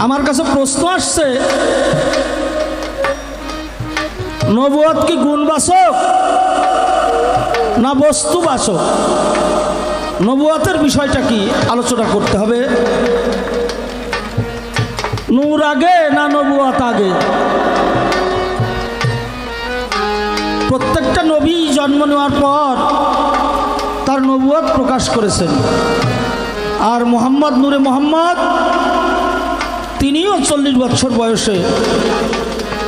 আমার কাছে প্রশ্ন আসছে নবুয়াত কি গুণবাচক না বস্তুবাচক নবুয়াতের বিষয়টা কি? আলোচনা করতে হবে। নূর আগে না নবুয়াত আগে? প্রত্যেকটা নবী জন্ম নেওয়ার পর তার নবুয়াত প্রকাশ করেছেন। আর মোহাম্মদ নূরে মোহাম্মদ তিনিও চল্লিশ বছর বয়সে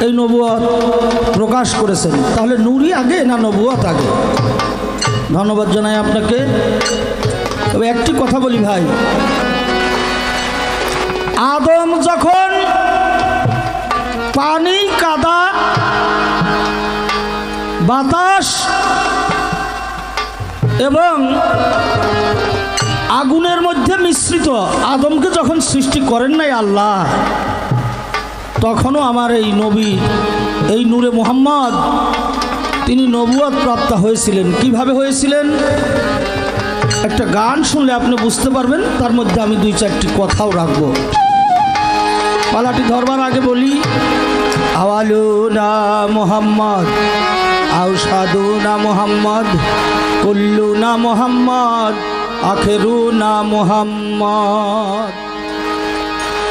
এই নবুয়াত প্রকাশ করেছেন। তাহলে নুরি আগে না নবুয়াত আগে? ধন্যবাদ জানাই আপনাকে। তবে একটি কথা বলি ভাই। আদম যখন পানি, কাদা, বাতাস এবং আগুনের মধ্যে মিশ্রিত। আদমকে যখন সৃষ্টি করেন নাই আল্লাহ, তখনও আমার এই নবী, এই নূরে মোহাম্মদ, তিনি নবুয়াদ প্রাপ্ত হয়েছিলেন। কীভাবে হয়েছিলেন? একটা গান শুনলে আপনি বুঝতে পারবেন, তার মধ্যে আমি দুই চারটি কথাও রাখব। পালাটি ধরবার আগে বলি আওয়ালু না মোহাম্মদ আউসাদু না মোহাম্মদ কুল্লু না মোহাম্মদ আখেরু না মোহাম্মদ।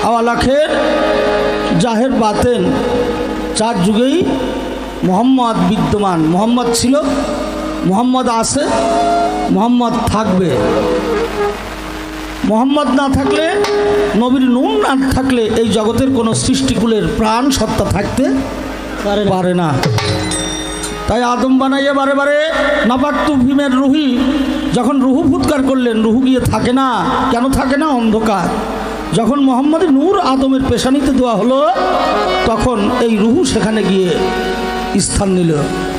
আওয়াল আখের জাহের বাতেন চার যুগেই মোহাম্মদ বিদ্যমান। মোহাম্মদ ছিল মোহাম্মদ আছে মোহাম্মদ থাকবে। মোহাম্মদ না থাকলে নবীর নুন না থাকলে এই জগতের কোনো সৃষ্টিকুলের প্রাণ সত্তা থাকতে পারে না। তাই আদম বানাইয়ে বারে বারে নাপাক্তু ভীমের রুহি যখন রুহু ফুৎকার করলেন, রুহু গিয়ে থাকে না, কেন থাকে না? অন্ধকার। যখন মোহাম্মদ নূর আদমের পেশানিতে দেওয়া হলো, তখন এই রুহু সেখানে গিয়ে স্থান নিল।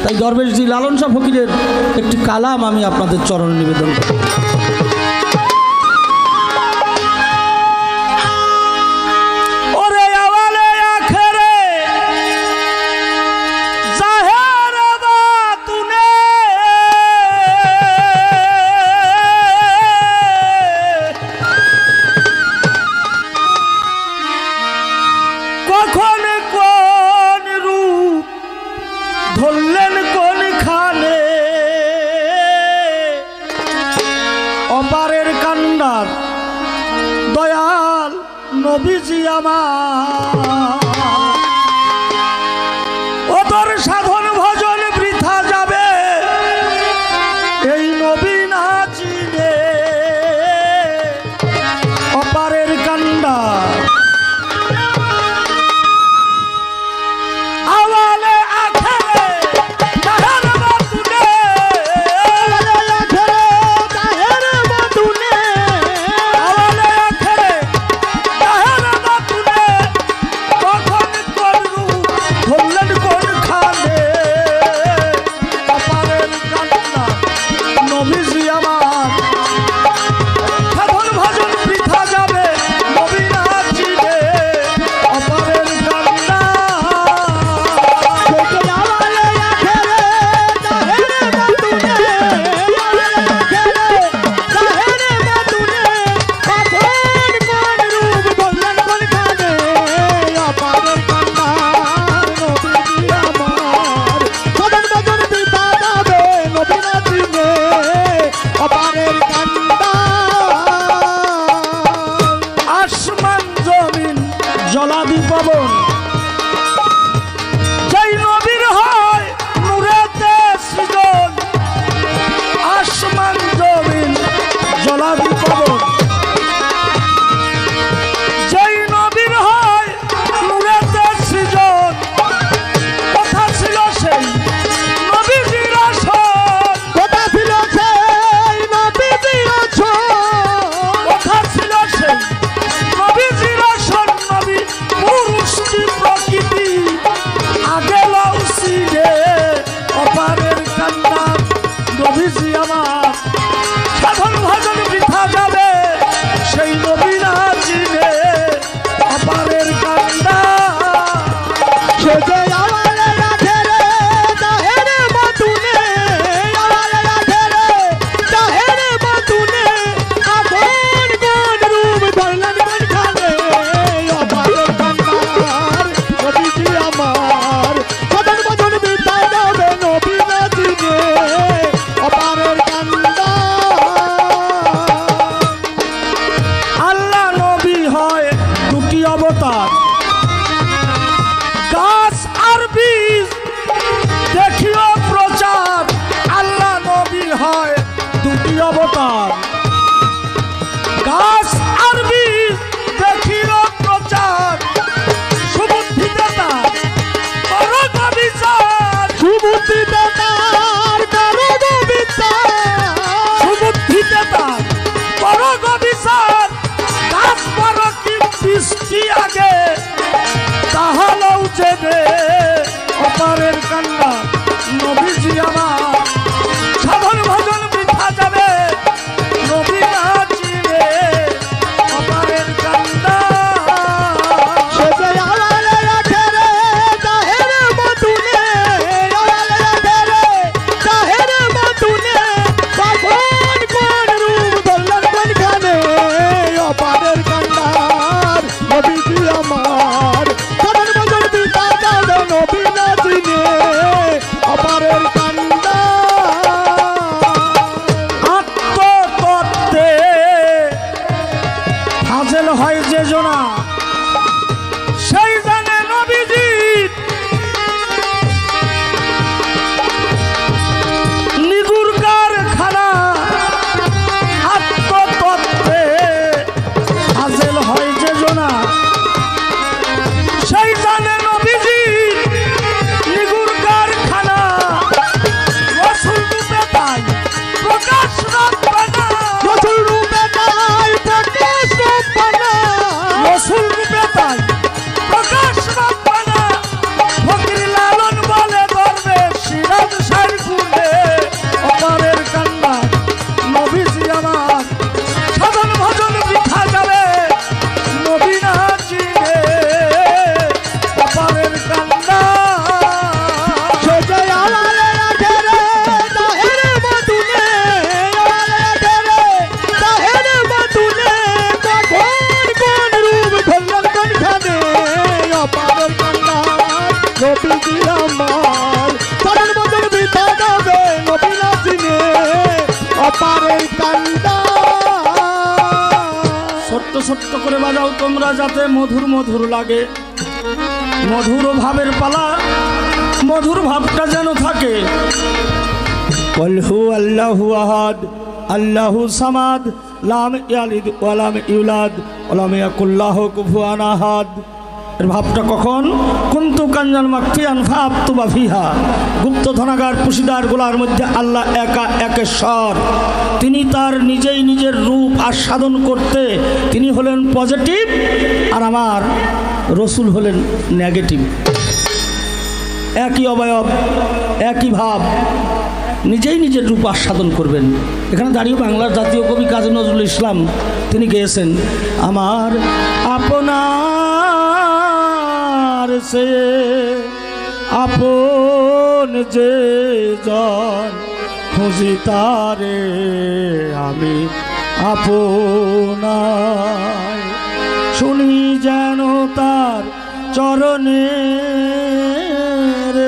তাই দরবেশজি লালন শাহ ফকিরের একটি কালাম আমি আপনাদের চরণ নিবেদন করি কান্ডার দয়াল নবীজি আমার। যাতে মধুর মধুর লাগে। মধুর ভাবের পালা, মধুর ভাবটা যেন থাকে। আল্লাহু আহাদ, আল্লাহু সামাদ, লাম ইয়ালিদ ওয়ালাম ইউলাদ ওয়ালাম ইয়াকুল্লাহ কুফুয়ান আহাদ। এর ভাবটা কখন? কুন্তু কাঞ্জাল মাকফিয়ান ভাব তুবা ফিহা। গুপ্ত ধনাগার পুশিদার গোলার মধ্যে আল্লাহ একা একেশ্বর তিনি তার নিজেই নিজের রূপ আস্বাদন করতে তিনি হলেন পজিটিভ আর আমার রসুল হলেন নেগেটিভ। একই অবয়ব, একই ভাব, নিজেই নিজের রূপ আস্বাদন করবেন। এখানে দাঁড়িয়ে বাংলার জাতীয় কবি কাজী নজরুল ইসলাম তিনি গেয়েছেন, আমার আপনার সে আপন যে জন খুঁজি তারে আমি আপনার শুনি যেন তার চরণের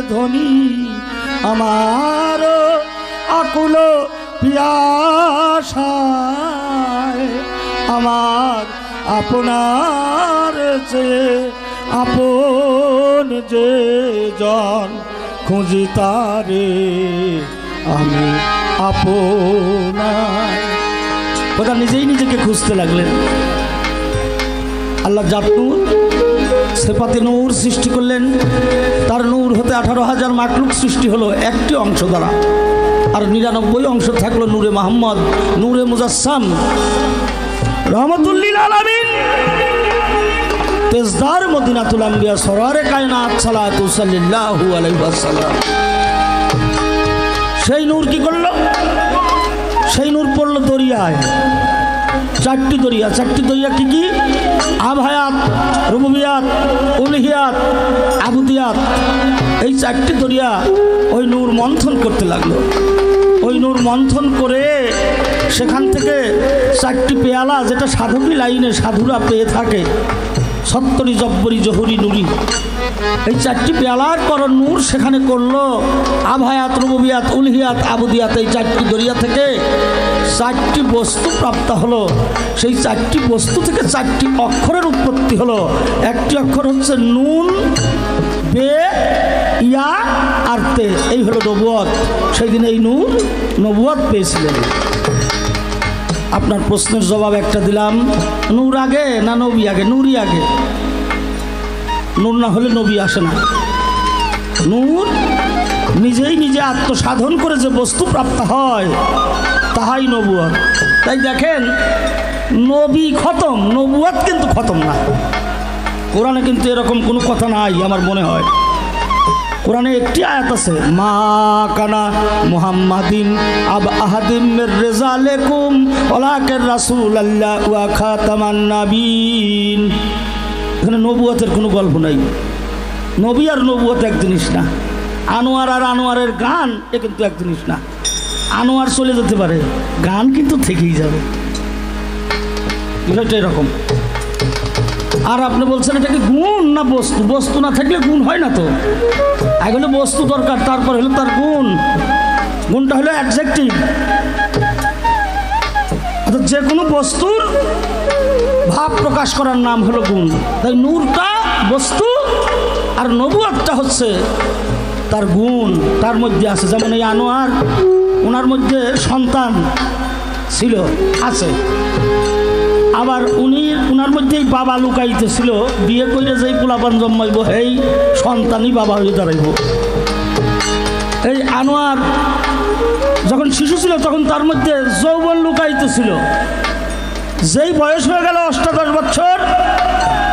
ধ্বনি আমার আকুল পিয়াসায় আমার আপনার যে আপন যে জন খুঁজি তারে, আমি আপনার। কথা নিজেই নিজেকে খুঁজতে লাগলেন। আল্লাহ জাত নূর, সেপাতে নূর সৃষ্টি করলেন। তার নূর হতে আঠারো হাজার মাকলুক সৃষ্টি হলো একটি অংশ দ্বারা। আর নিরানব্বই অংশ থাকল নূরে মাহমদ নূরে মুজাসসাম। রহমতুল্লিল আলামিন। তেজদার মদিনাতুল আম্বিয়া সরারে কায়নাত সালাতু সাল্লাল্লাহু আলাইহি ওয়াসাল্লাম। সেই নূর কি করল? সেই নূর পড়ল দরিয়ায়। চারটি দরিয়া। চারটি দরিয়া কি কি? আভায়াত রুবুবিয়াত, উলহিয়াত, আবুদিয়াত। এই চারটি দরিয়া ওই নূর মন্থন করতে লাগল। ওই নূর মন্থন করে সেখান থেকে চারটি পেয়ালা যেটা সাধুকি লাইনে সাধুরা পেয়ে থাকে সত্তরি জব্বরি জহুরি নুরি। এই চারটি পেয়ালার পর নূর সেখানে করল আভায়াত রুবিয়াত উলহিয়াত, আবুদিয়াত, এই চারটি দরিয়া থেকে চারটি বস্তু প্রাপ্ত হলো। সেই চারটি বস্তু থেকে চারটি অক্ষরের উৎপত্তি হলো। একটি অক্ষর হচ্ছে নুন, বে, ইয়া আর তে। এই হলো নবুয়ত সেই দিন এই নূর নবুয়ত পেয়েছিলেন। আপনার প্রশ্নের জবাব একটা দিলাম। নূর আগে না নবী আগে? নূরই আগে। নূর না হলে নবী আসে না। নূর নিজেই নিজে আত্মসাধন করে যে বস্তু প্রাপ্ত হয়, তাহাই নবুয়ত। তাই দেখেন, নবী খতম, নবুয়াত কিন্তু খতম না। কোরআনে কিন্তু এরকম কোনো কথা নাই, আমার মনে হয়। কোরআনে একটি আয়াত আছে, মা কানা মুহাম্মাদিন আব আহাদিম রিজালিকুম, ওয়ালাকিন রাসূলুল্লাহ ওয়া খাতামান নাবিয়িন এখানে নবুয়তের কোনো গল্প নাই। নবী আর নবুয়ত এক জিনিস না। আনোয়ার আর আনোয়ারের গান এ কিন্তু এক জিনিস না। আনোয়ার চলে যেতে পারে, গান কিন্তু থেকেই যাবে। বিষয়টা এরকম। আর আপনি বলছেন এটা কি গুণ না বস্তু? বস্তু না থাকলে গুণ হয় না তো। আগে হলো বস্তু দরকার, তারপর হলো তার গুণ। গুণটা হলো অ্যাডজেক্টিভ যে কোনো বস্তুর ভাব প্রকাশ করার নাম হলো গুণ। তাই নূরটা বস্তু আর নবুয়াতটা হচ্ছে তার গুণ। তার মধ্যে আছে, যেমন এই আনোয়ার, ওনার মধ্যে সন্তান ছিল, আছে। আবার উনি, উনার মধ্যেই বাবা লুকাইতেছিল। বিয়ে করে যেই পোলাপান জন্মাইব এই সন্তানই বাবা হয়ে দাঁড়াইব। এই আনোয়ার যখন শিশু ছিল, তখন তার মধ্যে যৌবন লুকাইতেছিল। যেই বয়স হয়ে গেল অষ্টাদশ বছর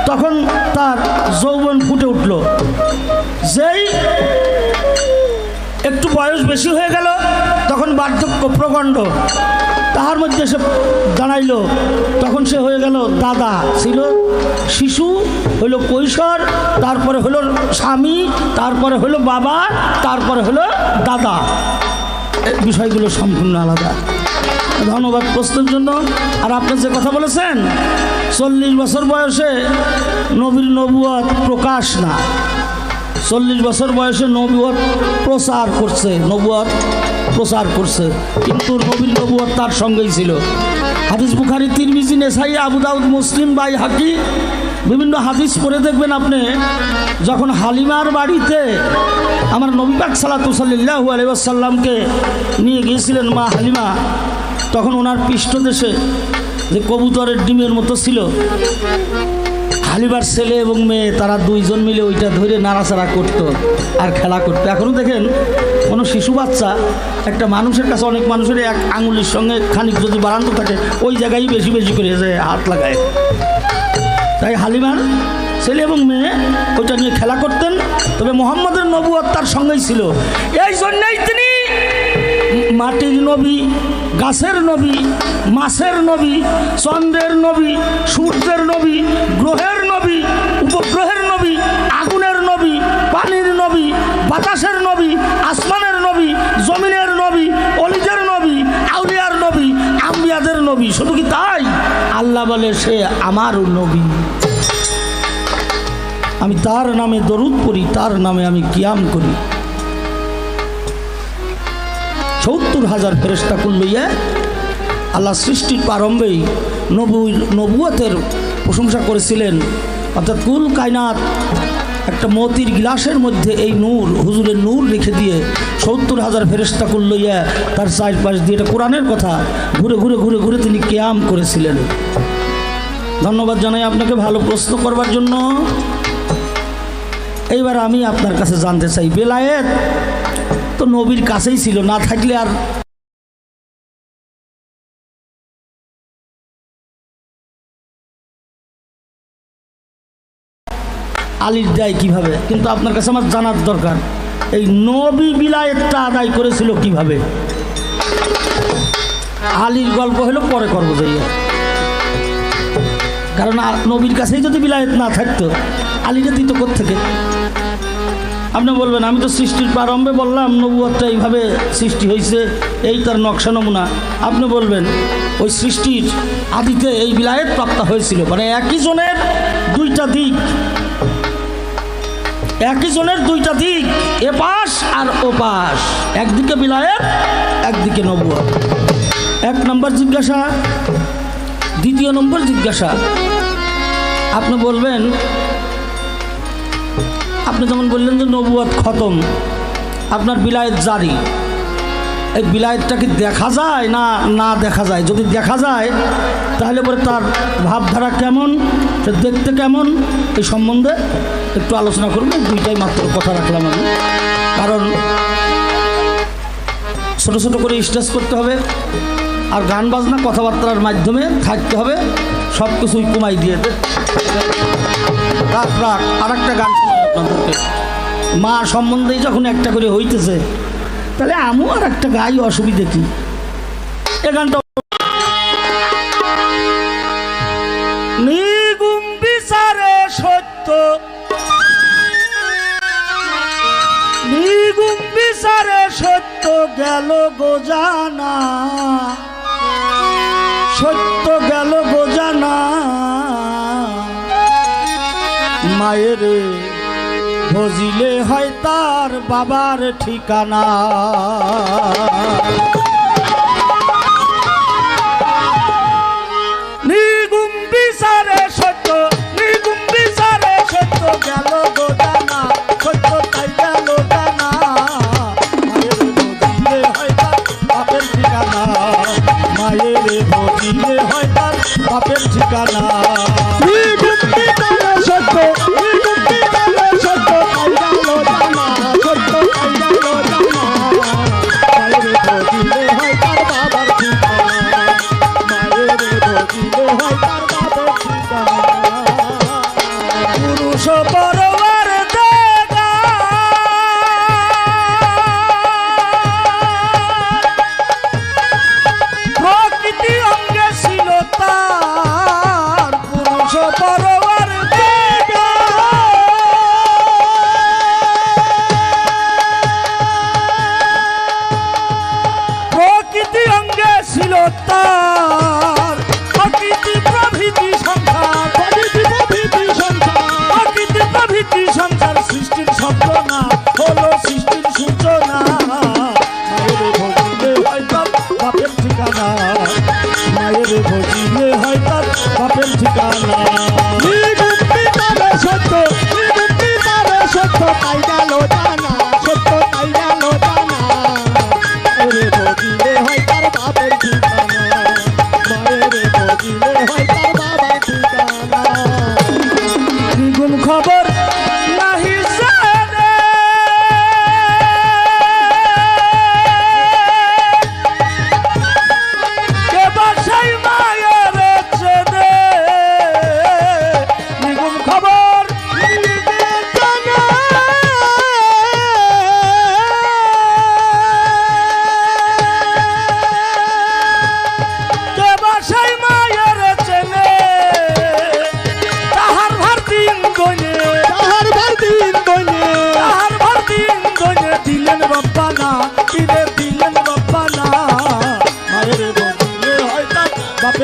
তখন তার যৌবন ফুটে উঠল। যেই একটু বয়স বেশি হয়ে গেল, তখন বার্ধক্য প্রকাণ্ড। তাহার মধ্যে সে দাঁড়াইল তখন সে হয়ে গেল দাদা। ছিল শিশু, হইল কৈশোর, তারপরে হলো স্বামী, তারপরে হলো বাবা, তারপরে হলো দাদা। বিষয়গুলো সম্পূর্ণ আলাদা। ধন্যবাদ প্রশ্নের জন্য। আর আপনি যে কথা বলেছেন, চল্লিশ বছর বয়সে নবীর নবুয়াত প্রকাশ না। চল্লিশ বছর বয়সে নবুয়াত প্রচার করছে, নবুয়াত প্রচার করছে। কিন্তু নবীর নবুয়াত তার সঙ্গেই ছিল। হাদিস বুখারি, তিরমিজি আবু দাউদ, মুসলিম, বাই হাকি, বিভিন্ন হাদিস পড়ে দেখবেন আপনি, যখন হালিমার বাড়িতে আমার নবী পাক সালাতু সাল্লাহু আলাইসাল্লামকে নিয়ে গিয়েছিলেন মা হালিমা, তখন ওনার পৃষ্ঠদেশে যে কবুতরের ডিমের মতো ছিল হালিবার ছেলে এবং মেয়ে, তারা দুইজন মিলে ওইটা ধরে নাড়াচাড়া করতো আর খেলা করতো। এখনও দেখেন, কোনো শিশু বাচ্চা, একটা মানুষের কাছে অনেক মানুষের এক আঙুলের সঙ্গে খানিক যদি বাড়ানো থাকে, ওই জায়গায় বেশি বেশি করে যে হাত লাগায়। তাই হালিমার ছেলে এবং মেয়ে ওইটা নিয়ে খেলা করতেন, তবে মোহাম্মদের নবুয়ত তার সঙ্গেই ছিল। এই জন্যই তিনি মাটির নবী, গাছের নবী, মাছের নবী, চন্দ্রের নবী, সূর্যের নবী, গ্রহের নবী, উপগ্রহের নবী, আগুনের নবী, পানির নবী, বাতাসের নবী, আসমানের নবী, জমিনের নবী অলিজের নবী, আউলিয়ার নবী, আম্বিয়াদের নবী। শুধু কি তাই? আল্লাহ বলে, সে আমার নবী। আমি তার নামে দরুদ পড়ি, তার নামে আমি কিয়াম করি। সত্তর হাজার ফেরেস্তা লইয়া আল্লাহ সৃষ্টির প্রারম্ভেই নবু নবুয়তের প্রশংসা করেছিলেন। অর্থাৎ কুল কায়নাত একটা মতির গ্লাসের মধ্যে এই নূর, হুজুরের নূর রেখে দিয়ে সত্তর হাজার ফেরেস্তা লইয়া তার চারপাশ দিয়ে, এটা কোরআনের কথা, ঘুরে ঘুরে ঘুরে ঘুরে তিনি কেয়াম করেছিলেন। ধন্যবাদ জানাই আপনাকে ভালো প্রশ্ন করবার জন্য। এইবার আমি আপনার কাছে জানতে চাই, বেলায়েত তো নবীর কাছেই ছিল, না থাকলে আর আলির দেয় কীভাবে? কিন্তু আপনার কাছে আমার জানার দরকার। এই নবী বিলায়েতটা আদায় করেছিল কীভাবে? আলীর গল্প হলো পরে করব যাইয়া কারণ নবীর কাছেই যদি বিলায়েত না থাকতো আলীটা দিত থেকে আপনি বলবেন, আমি তো সৃষ্টির প্রারম্ভে বললাম, নবুয়তটা এইভাবে সৃষ্টি হয়েছে এই তার নকশা নমুনা। আপনি বলবেন, ওই সৃষ্টির আদিতে এই বিলায়েত প্রাপ্ত হয়েছিল। মানে একই জনের দুইটা দিক। একই জনের দুইটা দিক এপাশ আর ওপাশ একদিকে বিলায়ের একদিকে নব এক নম্বর জিজ্ঞাসা, দ্বিতীয় নম্বর জিজ্ঞাসা। আপনি বলবেন, আপনি যেমন বললেন যে নবুয়াদ খতম, আপনার বিলায়েত জারি। এই বিলায়তটা কি দেখা যায় না না দেখা যায়? যদি দেখা যায়, তাহলে পরে তার ভাবধারা কেমন? সে দেখতে কেমন? এই সম্বন্ধে একটু আলোচনা করব। দুইটাই মাত্র কথা রাখলাম আমি। কারণ ছোট ছোট করে স্টেজ করতে হবে, আর গান বাজনা কথাবার্তার মাধ্যমে থাকতে হবে সব কিছুই কমাই দিয়ে রাখ রাখ আর একটা গান মা সম্বন্ধেই যখন একটা করে হইতেছে তাহলে আমিও আর একটা গাই অসুবিধে কি? এখানটা সত্য। সত্য গেল গোজানা। সত্য গেল গোজানা। মায়েরে খুঁজিলে হয় তার বাবার ঠিকানা।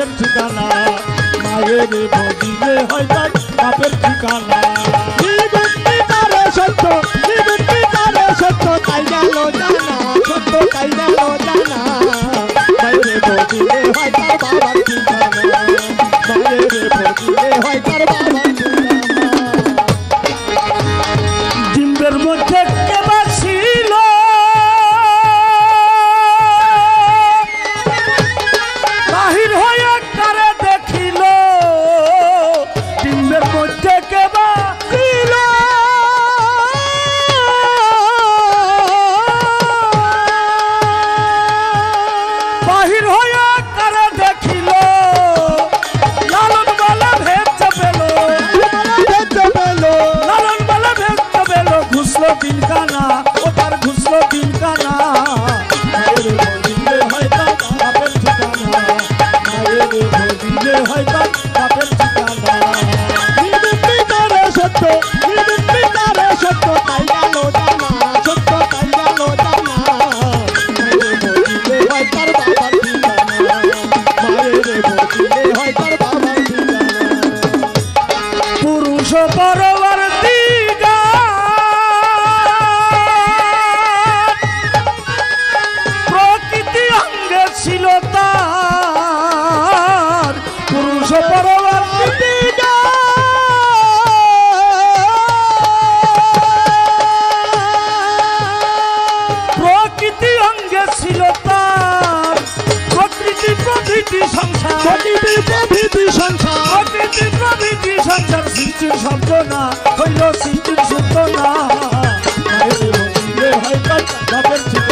বাপের ঠিকানা মায়ের বদিলে হয় তার বাপের ঠিকানা। সত্য। হইল সিন্ধু সুতনা হয় বাপের